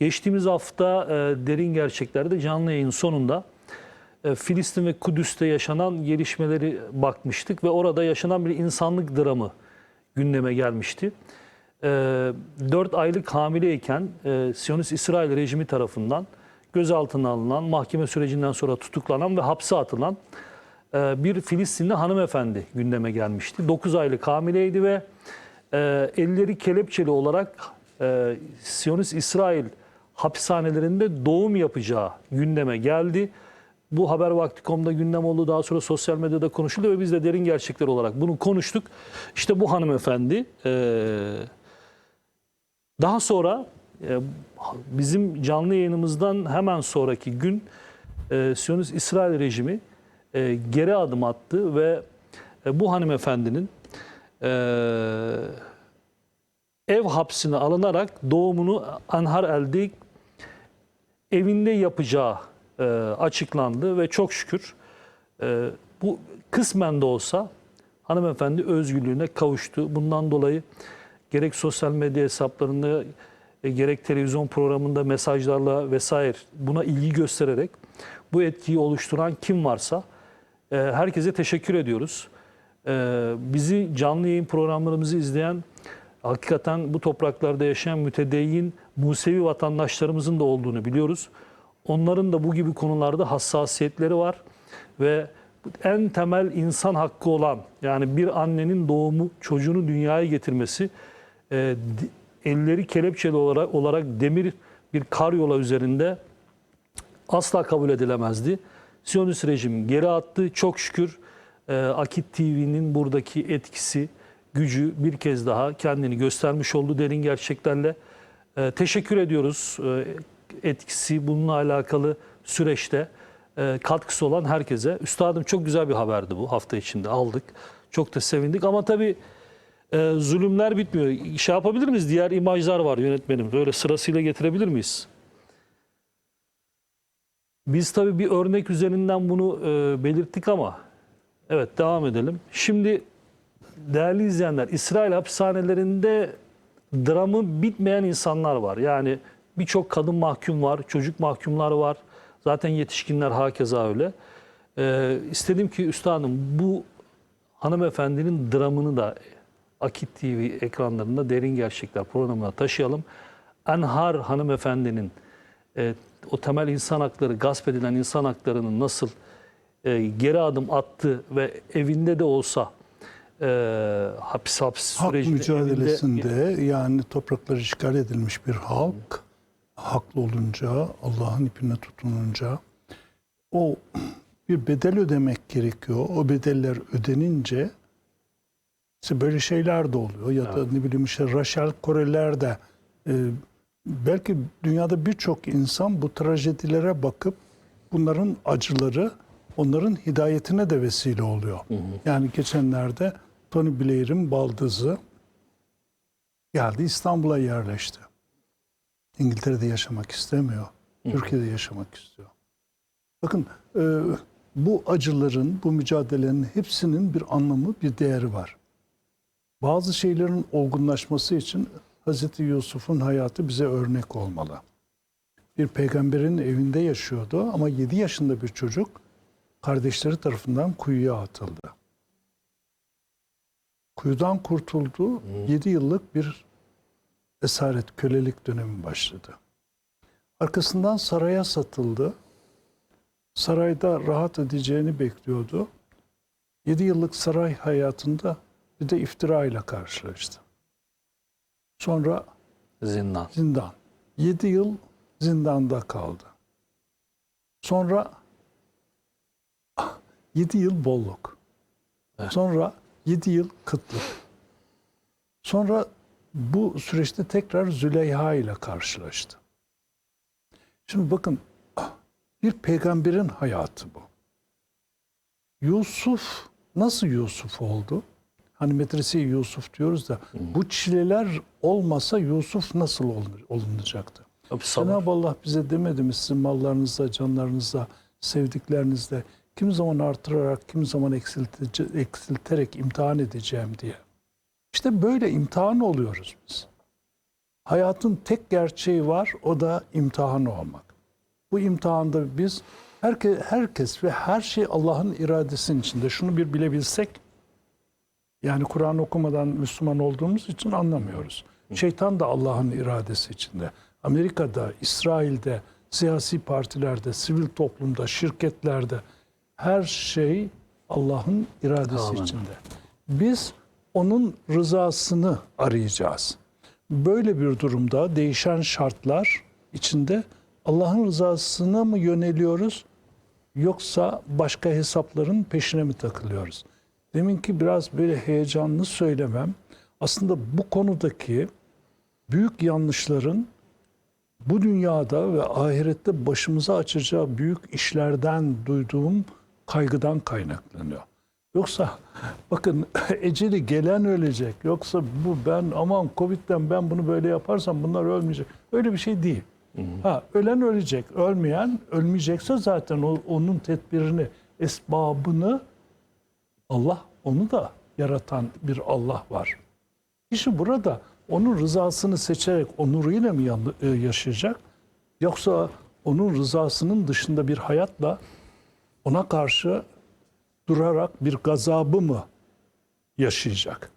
Geçtiğimiz hafta e, Derin Gerçekler'de canlı yayın sonunda e, Filistin ve Kudüs'te yaşanan gelişmeleri bakmıştık ve orada yaşanan bir insanlık dramı gündeme gelmişti. 4 aylık hamileyken e, Siyonist İsrail rejimi tarafından gözaltına alınan, mahkeme sürecinden sonra tutuklanan ve hapse atılan e, bir Filistinli hanımefendi gündeme gelmişti. 9 aylık hamileydi ve e, elleri kelepçeli olarak e, Siyonist İsrail hapishanelerinde doğum yapacağı gündeme geldi. Bu haber vakti.com'da gündem oldu. Daha sonra sosyal medyada konuşuldu ve biz de derin gerçekler olarak bunu konuştuk. İşte bu hanımefendi e, daha sonra e, bizim canlı yayınımızdan hemen sonraki gün e, Siyonist İsrail rejimi geri adım attı ve bu hanımefendinin ev hapsine alınarak doğumunu Anhar El'de evinde yapacağı e, açıklandı ve çok şükür e, bu kısmen de olsa hanımefendi özgürlüğüne kavuştu. Bundan dolayı gerek sosyal medya hesaplarında e, gerek televizyon programında mesajlarla vesaire buna ilgi göstererek bu etkiyi oluşturan kim varsa e, herkese teşekkür ediyoruz. E, bizi canlı yayın programlarımızı izleyen hakikaten bu topraklarda yaşayan mütedeyyin Musevi vatandaşlarımızın da olduğunu biliyoruz. Onların da bu gibi konularda hassasiyetleri var ve en temel insan hakkı olan yani bir annenin doğumu çocuğunu dünyaya getirmesi e, elleri kelepçeli olarak, olarak demir bir karyola üzerinde asla kabul edilemezdi. Siyonist rejim geri attı. Çok şükür e, Akit TV'nin buradaki etkisi, gücü bir kez daha kendini göstermiş oldu derin gerçeklerle. E, teşekkür ediyoruz e, etkisi bununla alakalı süreçte e, katkısı olan herkese. Üstadım çok güzel bir haberdi bu hafta içinde aldık. Çok da sevindik ama tabii e, zulümler bitmiyor. Şey yapabilir miyiz? Diğer imajlar var yönetmenim. Böyle sırasıyla getirebilir miyiz? Biz tabii bir örnek üzerinden bunu e, belirttik ama evet devam edelim. Şimdi değerli izleyenler İsrail hapishanelerinde dramı bitmeyen insanlar var. Yani birçok kadın mahkum var, çocuk mahkumlar var. Zaten yetişkinler hakeza öyle. E, istedim ki üstadım bu hanımefendinin dramını da Akit TV ekranlarında Derin Gerçekler programına taşıyalım. Enhar hanımefendinin e, o temel insan hakları, gasp edilen insan haklarının nasıl e, geri adım attı ve evinde de olsa e, hapis hapis Hak sürecinde mücadelesinde yani toprakları işgal edilmiş bir halk haklı olunca, Allah'ın ipine tutununca o bir bedel ödemek gerekiyor. O bedeller ödenince işte böyle şeyler de oluyor. Ya da ne bileyim işte Rachel Koreler de e, belki dünyada birçok insan bu trajedilere bakıp bunların acıları onların hidayetine de vesile oluyor. Yani geçenlerde Tony Blair'in baldızı geldi İstanbul'a yerleşti. İngiltere'de yaşamak istemiyor. Türkiye'de yaşamak istiyor. Bakın e, bu acıların, bu mücadelenin hepsinin bir anlamı, bir değeri var. Bazı şeylerin olgunlaşması için Hz. Yusuf'un hayatı bize örnek olmalı. Bir peygamberin evinde yaşıyordu ama 7 yaşında bir çocuk kardeşleri tarafından kuyuya atıldı. Kuyudan kurtuldu. 7 yıllık bir esaret, kölelik dönemi başladı. Arkasından saraya satıldı. Sarayda rahat edeceğini bekliyordu. 7 yıllık saray hayatında bir de iftira ile karşılaştı. Sonra zindan. zindan. 7 yıl zindanda kaldı. Sonra 7 yıl bolluk. Sonra 7 yıl kıtlık. Sonra bu süreçte tekrar Züleyha ile karşılaştı. Şimdi bakın bir peygamberin hayatı bu. Yusuf nasıl Yusuf oldu? Hani medrese Yusuf diyoruz da bu çileler olmasa Yusuf nasıl olun- olunacaktı? Cenab-ı Allah bize demedi mi sizin mallarınızda, canlarınızda, sevdiklerinizde kim zaman artırarak, kim zaman eksilterek imtihan edeceğim diye. İşte böyle imtihan oluyoruz biz. Hayatın tek gerçeği var, o da imtihan olmak. Bu imtihanda biz herkes, herkes ve her şey Allah'ın iradesinin içinde. Şunu bir bilebilsek, yani Kur'an okumadan Müslüman olduğumuz için anlamıyoruz. Şeytan da Allah'ın iradesi içinde. Amerika'da, İsrail'de, siyasi partilerde, sivil toplumda, şirketlerde her şey Allah'ın iradesi Amin. içinde. Biz onun rızasını arayacağız. Böyle bir durumda değişen şartlar içinde Allah'ın rızasına mı yöneliyoruz yoksa başka hesapların peşine mi takılıyoruz? Deminki biraz böyle heyecanlı söylemem aslında bu konudaki büyük yanlışların bu dünyada ve ahirette başımıza açacağı büyük işlerden duyduğum kaygıdan kaynaklanıyor. Yoksa bakın eceli gelen ölecek. Yoksa bu ben aman Covid'den ben bunu böyle yaparsam bunlar ölmeyecek. Öyle bir şey değil. Ha ölen ölecek. Ölmeyen ölmeyecekse zaten o, onun tedbirini, esbabını Allah onu da yaratan bir Allah var. Kişi burada onun rızasını seçerek onuruyla mı e, yaşayacak? Yoksa onun rızasının dışında bir hayatla ona karşı durarak bir gazabı mı yaşayacak?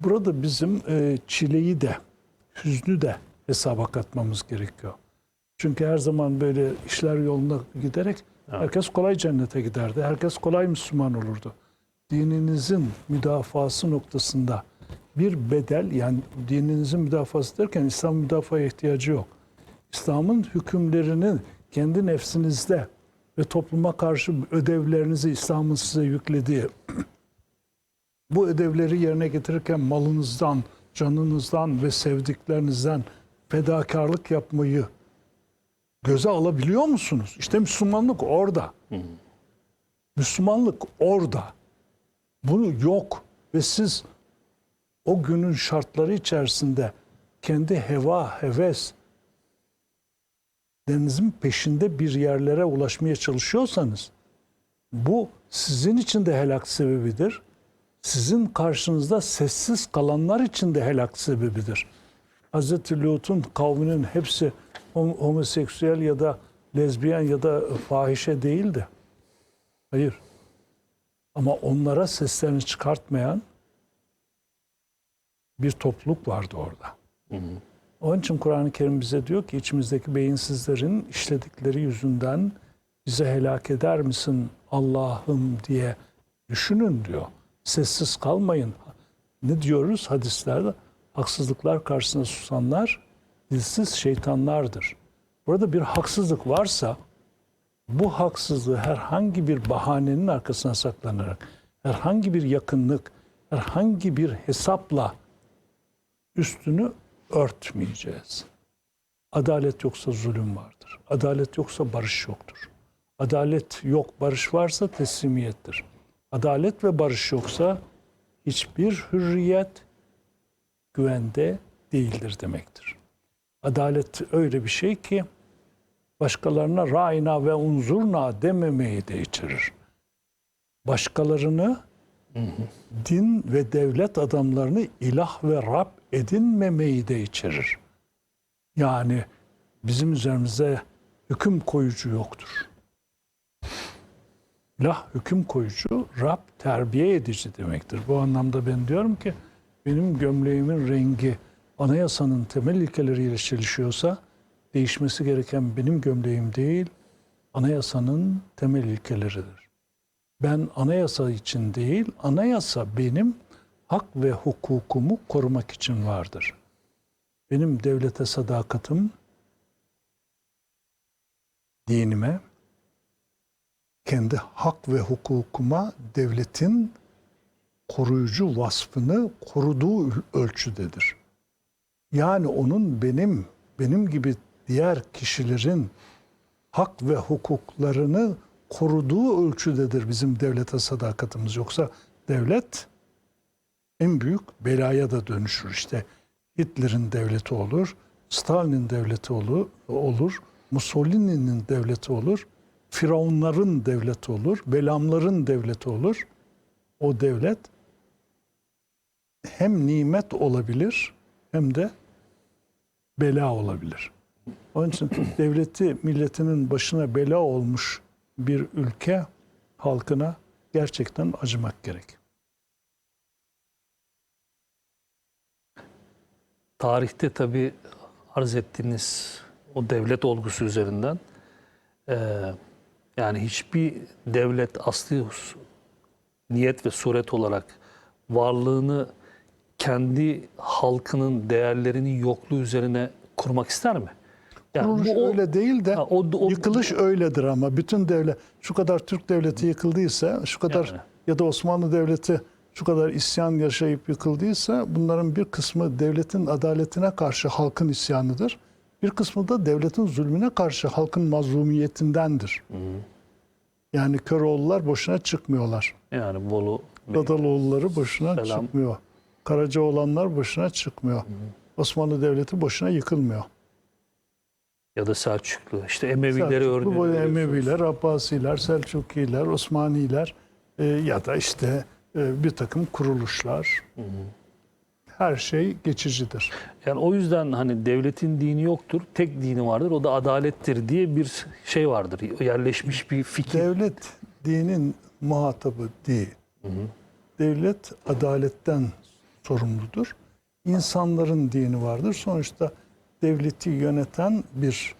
Burada bizim e, çileyi de, hüznü de hesaba katmamız gerekiyor. Çünkü her zaman böyle işler yolunda giderek herkes kolay cennete giderdi. Herkes kolay Müslüman olurdu. Dininizin müdafası noktasında bir bedel yani dininizin müdafası derken İslam müdafaya ihtiyacı yok. İslam'ın hükümlerinin kendi nefsinizde ve topluma karşı ödevlerinizi İslam'ın size yüklediği bu ödevleri yerine getirirken malınızdan, canınızdan ve sevdiklerinizden fedakarlık yapmayı göze alabiliyor musunuz? İşte Müslümanlık orada. Müslümanlık orada. Bunu yok ve siz o günün şartları içerisinde kendi heva, heves denizin peşinde bir yerlere ulaşmaya çalışıyorsanız bu sizin için de helak sebebidir. Sizin karşınızda sessiz kalanlar için de helak sebebidir. Hz. Lut'un kavminin hepsi hom- homoseksüel ya da lezbiyen ya da fahişe değildi. Hayır. Ama onlara seslerini çıkartmayan bir topluluk vardı orada. Onun için Kur'an-ı Kerim bize diyor ki içimizdeki beyinsizlerin işledikleri yüzünden bize helak eder misin Allah'ım diye düşünün diyor. Sessiz kalmayın. Ne diyoruz hadislerde? Haksızlıklar karşısında susanlar dilsiz şeytanlardır. Burada bir haksızlık varsa bu haksızlığı herhangi bir bahanenin arkasına saklanarak, herhangi bir yakınlık, herhangi bir hesapla üstünü örtmeyeceğiz. Adalet yoksa zulüm vardır. Adalet yoksa barış yoktur. Adalet yok, barış varsa teslimiyettir. Adalet ve barış yoksa hiçbir hürriyet güvende değildir demektir. Adalet öyle bir şey ki başkalarına ra'ina ve unzurna dememeyi de içerir. Başkalarını din ve devlet adamlarını ilah ve Rab edinmemeyi de içerir. Yani bizim üzerimize hüküm koyucu yoktur. İlah hüküm koyucu, Rab terbiye edici demektir. Bu anlamda ben diyorum ki benim gömleğimin rengi anayasanın temel ilkeleriyle çelişiyorsa değişmesi gereken benim gömleğim değil, anayasanın temel ilkeleridir. Ben anayasa için değil, anayasa benim hak ve hukukumu korumak için vardır. Benim devlete sadakatim, dinime, kendi hak ve hukukuma devletin koruyucu vasfını koruduğu ölçüdedir. Yani onun benim, benim gibi diğer kişilerin hak ve hukuklarını koruduğu ölçüdedir bizim devlete sadakatimiz. Yoksa devlet en büyük belaya da dönüşür. İşte Hitler'in devleti olur, Stalin'in devleti olur, Mussolini'nin devleti olur, Firavunların devleti olur, Belamların devleti olur. O devlet hem nimet olabilir hem de bela olabilir. Onun için devleti milletinin başına bela olmuş bir ülke halkına gerçekten acımak gerek. Tarihte tabii arz ettiğiniz o devlet olgusu üzerinden eee, yani hiçbir devlet asli niyet ve suret olarak varlığını kendi halkının değerlerinin yokluğu üzerine kurmak ister mi? Yani Kuruluş bu o- öyle değil de Ha, o- o- yıkılış öyledir ama bütün devlet şu kadar Türk devleti yıkıldıysa şu kadar Yani. ya da Osmanlı devleti şu kadar isyan yaşayıp yıkıldıysa bunların bir kısmı devletin adaletine karşı halkın isyanıdır. Bir kısmı da devletin zulmüne karşı halkın mazlumiyetindendir. Yani Köroğullar boşuna çıkmıyorlar. yani Bolu Dadaloğulları boşuna Selam. çıkmıyor. Karacaoğlanlar boşuna çıkmıyor. Osmanlı Devleti boşuna yıkılmıyor. ya da Selçuklu işte Emevileri Selçuklu örneği. boyu veriyorsunuz. Emeviler, Abbasiler, Selçukiler, Osmaniler e, ya da işte bir takım kuruluşlar. Her şey geçicidir. Yani o yüzden hani devletin dini yoktur, tek dini vardır. O da adalettir diye bir şey vardır. Yerleşmiş bir fikir. Devlet dinin muhatabı değil. Devlet adaletten sorumludur. İnsanların dini vardır. Sonuçta devleti yöneten bir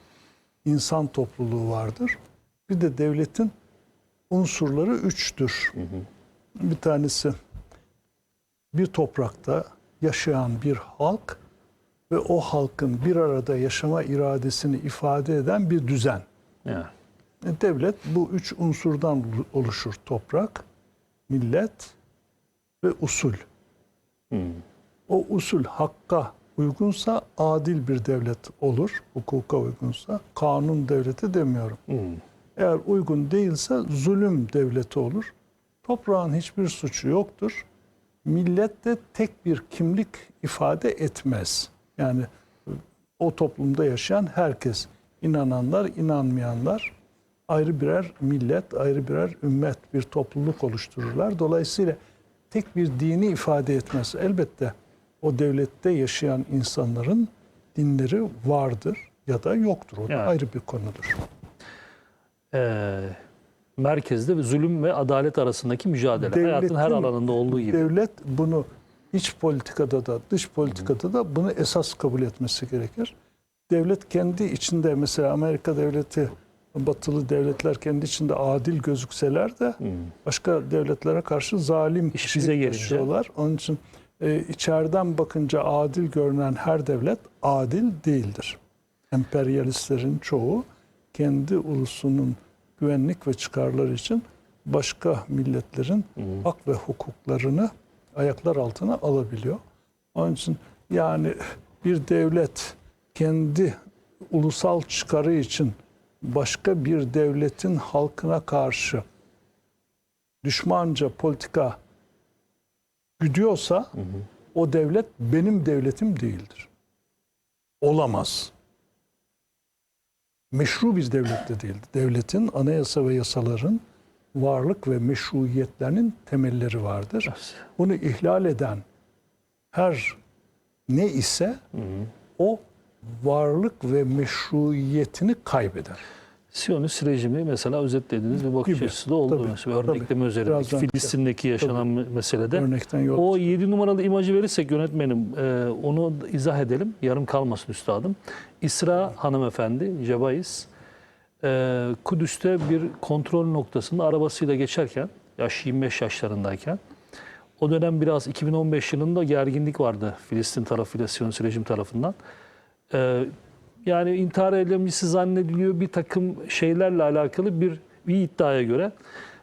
insan topluluğu vardır. Bir de devletin unsurları üçtür. Bir tanesi bir toprakta yaşayan bir halk ve o halkın bir arada yaşama iradesini ifade eden bir düzen. Yani. E, Devlet bu üç unsurdan oluşur. Toprak, millet ve usul. O usul hakka uygunsa adil bir devlet olur. Hukuka uygunsa. Kanun devleti demiyorum. Eğer uygun değilse zulüm devleti olur. Toprağın hiçbir suçu yoktur. Millet de tek bir kimlik ifade etmez. Yani e, o toplumda yaşayan herkes, inananlar, inanmayanlar ayrı birer millet, ayrı birer ümmet, bir topluluk oluştururlar. Dolayısıyla tek bir dini ifade etmez. Elbette o devlette yaşayan insanların dinleri vardır ya da yoktur. O da Yani. ayrı bir konudur. Ee, merkezde zulüm ve adalet arasındaki mücadele. Hayatın her Devletin- alanında olduğu gibi. Devlet bunu iç politikada da dış politikada da bunu esas kabul etmesi gerekir. Devlet kendi içinde mesela Amerika devleti batılı devletler kendi içinde adil gözükseler de başka devletlere karşı zalim İş bize gelince. taşıyorlar. Onun için e, içeriden bakınca adil görünen her devlet adil değildir. Emperyalistlerin çoğu kendi ulusunun güvenlik ve çıkarları için başka milletlerin hak ve hukuklarını ayaklar altına alabiliyor. Onun için yani bir devlet kendi ulusal çıkarı için başka bir devletin halkına karşı düşmanca politika güdüyorsa o devlet benim devletim değildir. Olamaz. Meşru bir devlet de değildir. Devletin anayasa ve yasaların varlık ve meşruiyetlerinin temelleri vardır. Bunu ihlal eden her ne ise o varlık ve meşruiyetini kaybeder. Siyonist rejimi mesela özetlediğiniz bir bakış Gibi. açısı da oldu. Tabii, mesela tabii. örnekleme Birazdan- Filistin'deki yaşanan meselede. Örnekten yol. O 7 numaralı imajı verirsek yönetmenim e, onu izah edelim. Yarım kalmasın üstadım. İsra hanımefendi Cebais e, Kudüs'te bir kontrol noktasında arabasıyla geçerken yaş 25 yaşlarındayken o dönem biraz 2015 yılında gerginlik vardı Filistin tarafıyla Siyonist rejim tarafından. E, yani intihar eylemcisi zannediliyor bir takım şeylerle alakalı bir, bir iddiaya göre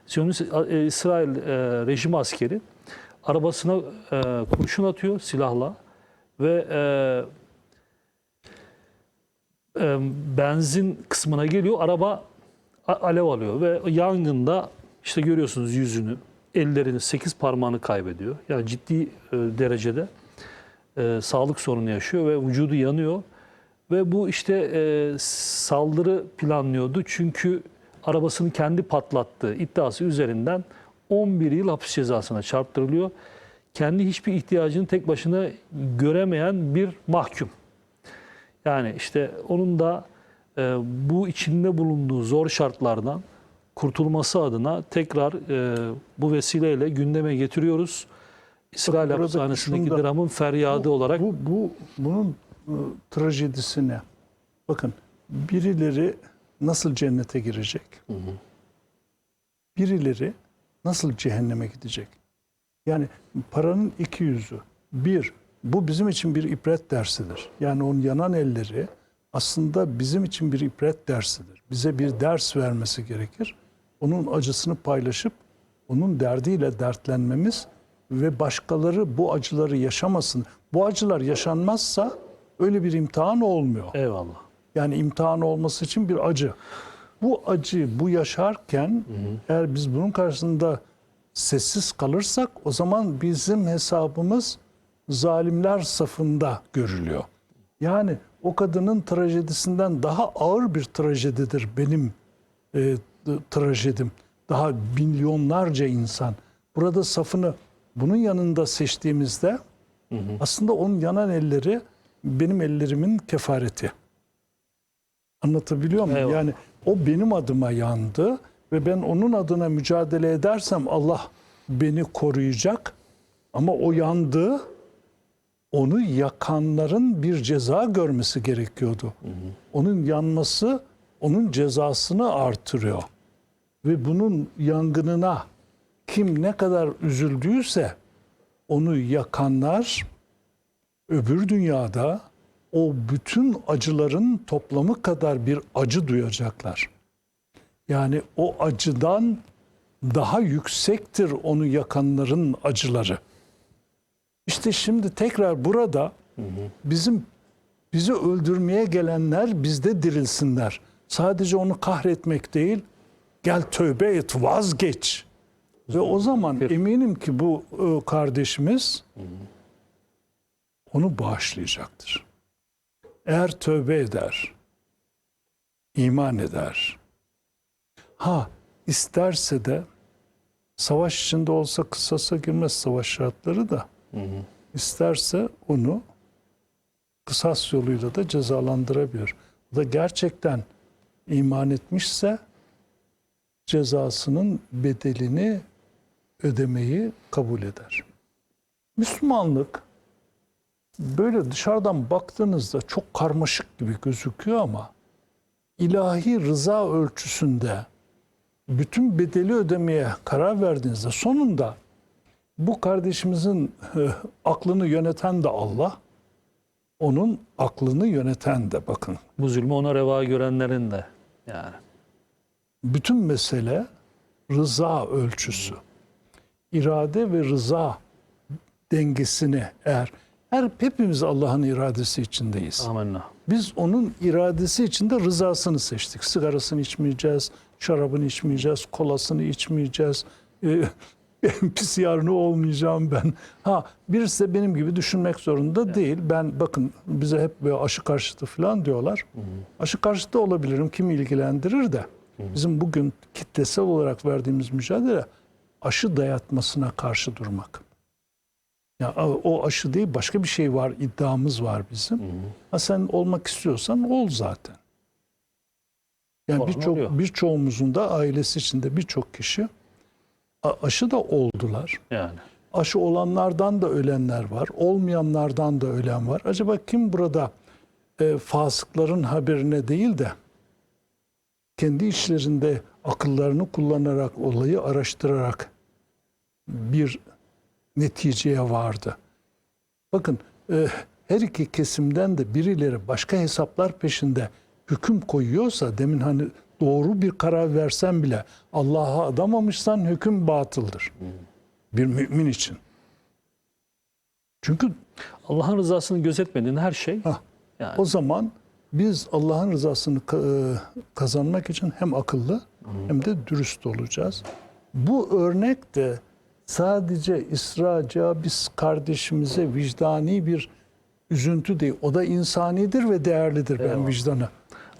Siyonist e, İsrail e, rejim askeri arabasına e, kurşun atıyor silahla ve e, e, benzin kısmına geliyor araba alev alıyor ve yangında işte görüyorsunuz yüzünü ellerini 8 parmağını kaybediyor. Yani ciddi e, derecede e, sağlık sorunu yaşıyor ve vücudu yanıyor. Ve bu işte e, saldırı planlıyordu çünkü arabasını kendi patlattığı iddiası üzerinden 11 yıl hapis cezasına çarptırılıyor. kendi hiçbir ihtiyacını tek başına göremeyen bir mahkum. Yani işte onun da e, bu içinde bulunduğu zor şartlardan kurtulması adına tekrar e, bu vesileyle gündeme getiriyoruz. İsrail hapishanesindeki dramın feryadı olarak Bu, bu bunun e, trajedisi ne? Bakın birileri nasıl cennete girecek? Birileri nasıl cehenneme gidecek? Yani paranın iki yüzü. Bir, bu bizim için bir ibret dersidir. Yani onun yanan elleri aslında bizim için bir ibret dersidir. Bize bir ders vermesi gerekir. Onun acısını paylaşıp onun derdiyle dertlenmemiz ve başkaları bu acıları yaşamasın. Bu acılar yaşanmazsa öyle bir imtihan olmuyor. eyvallah. Yani imtihan olması için bir acı. Bu acı, bu yaşarken eğer biz bunun karşısında sessiz kalırsak o zaman bizim hesabımız zalimler safında görülüyor. Yani o kadının trajedisinden daha ağır bir trajedidir benim e, trajedim. Daha milyonlarca insan. Burada safını bunun yanında seçtiğimizde aslında onun yanan elleri benim ellerimin kefareti. Anlatabiliyor muyum? Eyvallah. Yani o benim adıma yandı ve ben onun adına mücadele edersem Allah beni koruyacak. Ama o yandı. Onu yakanların bir ceza görmesi gerekiyordu. Onun yanması onun cezasını artırıyor. Ve bunun yangınına kim ne kadar üzüldüyse onu yakanlar öbür dünyada o bütün acıların toplamı kadar bir acı duyacaklar. Yani o acıdan daha yüksektir onu yakanların acıları. İşte şimdi tekrar burada bizim bizi öldürmeye gelenler bizde dirilsinler. Sadece onu kahretmek değil, gel tövbe et, vazgeç. Ve o zaman eminim ki bu e, kardeşimiz onu bağışlayacaktır. Eğer tövbe eder, iman eder. Ha isterse de savaş içinde olsa kısasa girmez savaş şartları da. İsterse onu kısas yoluyla da cezalandırabilir. O da gerçekten iman etmişse cezasının bedelini ödemeyi kabul eder. Müslümanlık böyle dışarıdan baktığınızda çok karmaşık gibi gözüküyor ama ilahi rıza ölçüsünde bütün bedeli ödemeye karar verdiğinizde sonunda bu kardeşimizin e, aklını yöneten de Allah, onun aklını yöneten de bakın. Bu zulmü ona reva görenlerin de yani. Bütün mesele rıza ölçüsü. İrade ve rıza dengesini eğer her hepimiz Allah'ın iradesi içindeyiz. Amenna. Biz onun iradesi içinde rızasını seçtik. Sigarasını içmeyeceğiz, şarabını içmeyeceğiz, kolasını içmeyeceğiz. Ee, pis yarını olmayacağım ben. Ha birisi de benim gibi düşünmek zorunda değil. Ben bakın bize hep böyle aşı karşıtı falan diyorlar. Aşı karşıtı olabilirim. Kimi ilgilendirir de. Bizim bugün kitlesel olarak verdiğimiz mücadele aşı dayatmasına karşı durmak. Ya o aşı değil başka bir şey var iddiamız var bizim. Ha sen olmak istiyorsan ol zaten. Yani birçok birçoğumuzun da ailesi içinde birçok kişi aşı da oldular. Yani. Aşı olanlardan da ölenler var, olmayanlardan da ölen var. Acaba kim burada e, fasıkların haberine değil de kendi içlerinde akıllarını kullanarak olayı araştırarak bir neticeye vardı. Bakın e, her iki kesimden de birileri başka hesaplar peşinde hüküm koyuyorsa demin hani doğru bir karar versen bile Allah'a adamamışsan hüküm batıldır. Bir mümin için. Çünkü Allah'ın rızasını gözetmediğin her şey Hah. yani o zaman biz Allah'ın rızasını e, kazanmak için hem akıllı hem de dürüst olacağız. Bu örnek de sadece İsra Cabis kardeşimize vicdani bir üzüntü değil. O da insanidir ve değerlidir ben Eyvallah. vicdanı.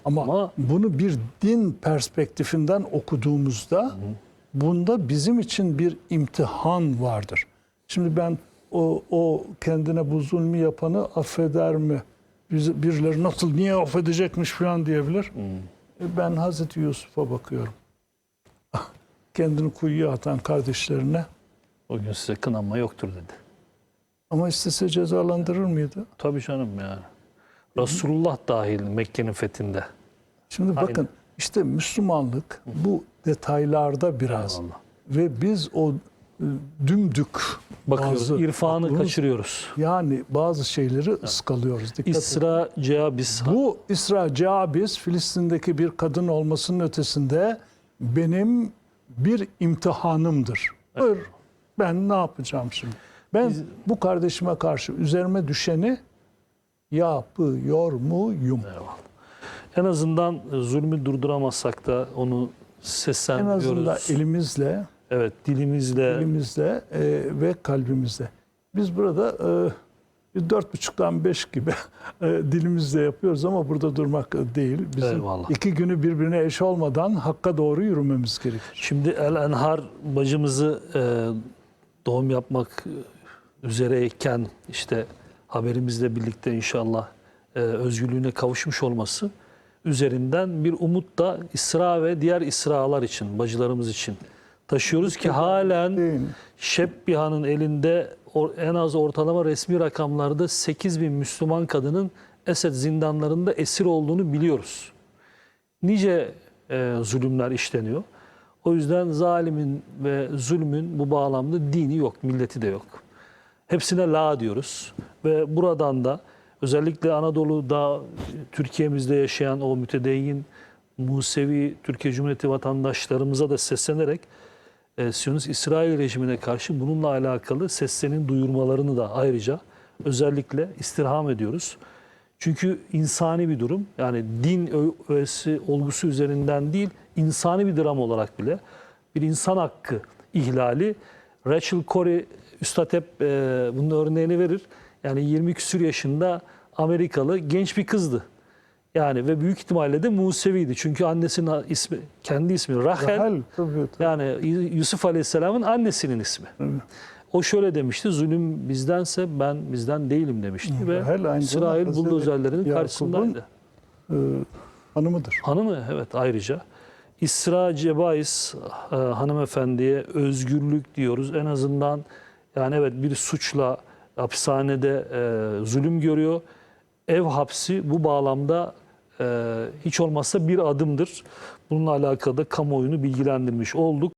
Ama, Ama- bunu bir din perspektifinden okuduğumuzda bunda bizim için bir imtihan vardır. Şimdi ben o, o kendine bu zulmü yapanı affeder mi? Biz- Birileri nasıl niye affedecekmiş falan diyebilir. E, Ben Hazreti Yusuf'a bakıyorum. Kendini kuyuya atan kardeşlerine O gün size kınanma yoktur dedi. ama istese cezalandırır mıydı? Tabii canım yani. Resulullah dahil Mekke'nin fethinde. Şimdi Aynen. bakın işte Müslümanlık bu detaylarda biraz Eyvallah. ve biz o e, dümdük Bakıyoruz, bazı irfanı aklımız- kaçırıyoruz. yani bazı şeyleri ıskalıyoruz. Dikkat. İsra, Ceabis, Bu İsra Cabis Filistin'deki bir kadın olmasının ötesinde benim bir imtihanımdır. Buyur, Ben ne yapacağım şimdi? Ben bu kardeşime karşı üzerime düşeni yapıyor muyum? Eyvallah. En azından zulmü durduramazsak da onu En seslendiriyoruz. azından elimizle, evet, dilimizle, elimizle e, ve kalbimizle. Biz burada e, bir dört buçuktan beş gibi e, dilimizle yapıyoruz ama burada durmak değil. Bizim Eyvallah. iki günü birbirine eş olmadan hakka doğru yürümemiz gerekir. Şimdi El Enhar bacımızı e, doğum yapmak üzereyken işte haberimizle birlikte inşallah e, özgürlüğüne kavuşmuş olması üzerinden bir umut da İsra ve diğer İsralar için, bacılarımız için taşıyoruz ki halen? Şebbiha'nın elinde en az ortalama resmi rakamlarda 8 bin Müslüman kadının Esed zindanlarında esir olduğunu biliyoruz. Nice e, zulümler işleniyor. O yüzden zalimin ve zulmün bu bağlamda dini yok, milleti de yok. Hepsine la diyoruz ve buradan da özellikle Anadolu'da Türkiye'mizde yaşayan o mütedeyyin Musevi Türkiye Cumhuriyeti vatandaşlarımıza da seslenerek e, Siyonist İsrail rejimine karşı bununla alakalı seslerin duyurmalarını da ayrıca özellikle istirham ediyoruz. Çünkü insani bir durum. Yani din öğesi, olgusu üzerinden değil, insani bir dram olarak bile bir insan hakkı ihlali. Rachel Corrie Üstad hep e, bunun örneğini verir. Yani 20 küsür yaşında Amerikalı genç bir kızdı. Yani ve büyük ihtimalle de Musevi'ydi. Çünkü annesinin ismi, kendi ismi Rahel. Rahel, tabii, tabii. Yani Yusuf Aleyhisselam'ın annesinin ismi. O şöyle demişti, zulüm bizdense ben bizden değilim demişti ve Rahel İsrail buldozerlerinin karşısındaydı. Ee, hanımıdır. Hanımı evet ayrıca. İsra Cebais e, hanımefendiye özgürlük diyoruz. En azından yani evet bir suçla hapishanede e, zulüm görüyor. Ev hapsi bu bağlamda e, hiç olmazsa bir adımdır. Bununla alakalı da kamuoyunu bilgilendirmiş olduk.